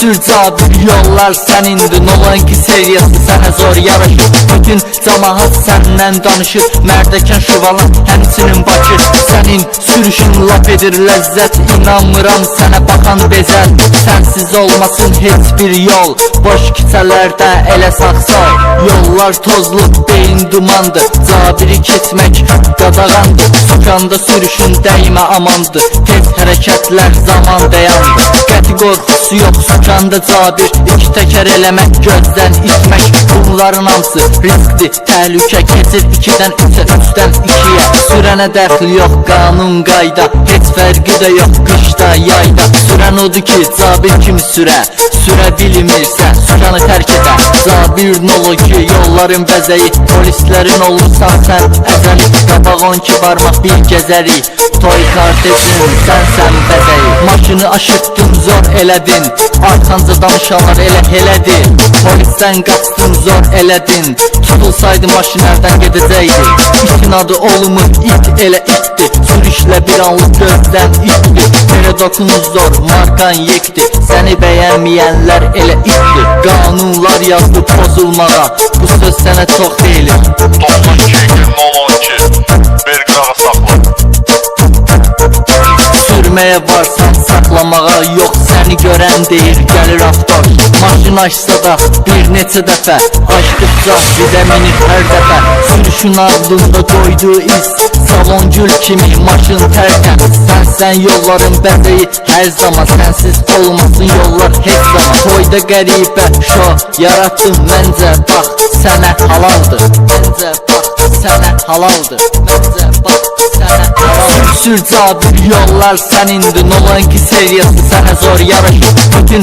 Sür cabir yollar sənindir Nolan ki seriyası sənə zor yaraşır. Bütün camaat səndən danışır. Mərdəkən şuvalan həmçinin Bakı Sənin sürüşün laf edir ləzzət İnanmıram sənə baxan bezər Sənsiz olmasın heç bir yol. Boş küçələrdə elə sağsal Yollar tozlu, beyin dumandır. Cabiri keçmək qadağandır Sokanda sürüşün dəymə amandır. Tez hərəkətlər zaman dayandı Qəti qorxusu yox sokanda cabir İki təkər eləmək, gözdən itmək Bunların hamısı riskdir, təhlükə keçir ikidən üçə, üçdən ikiyə Sürənə dəxli yox, qanun qayda Heç fərqi də yox qışda, yayda. Sürən odur ki, cabir kimi sürə Sürə bilmirsə, sükanı tərk edə Zabir nolu ki, yolların bəzəyi Polislərin olursan sən əzəli Qabaq on ki, barmaq bir gəzəri Toy kardeşim, sənsən bəzəyi Maşını aşıtdın, zor elədin Arxanca danışanlar elə elədi Polisdən qaçdın, zor elədin Tutulsaydı maşın hərdən gedəcəkdi İtin adı olmur, it elə itdi Sürüşlə bir anlıq gözdən itdi Belə dokunuz zor, markan yekdi Səni bəyənməyənlər elə itdi Qanunlar yazdı pozulmağa Bu söz sənə çox deyilir Sürməyə varsan saxlamağa Yox səni görən deyir gəlir avtor Maşın açsa da bir neçə dəfə Açdıqca bizə minir hər dəfə Sürüşün ardında qoyduğu iz. Salon gül kimi maşın tərkən Sənsən yolların bəzəyi hər zaman Sənsiz olmasın yollar heç zaman. Toyda qəribə şo yarattım məncə bax Sənə halaldır. Məncə bax sənə halaldır. Məncə halaldır Sür cabir yollar sənindir Nolan ki seriyası sənə zor yaraşır. Bütün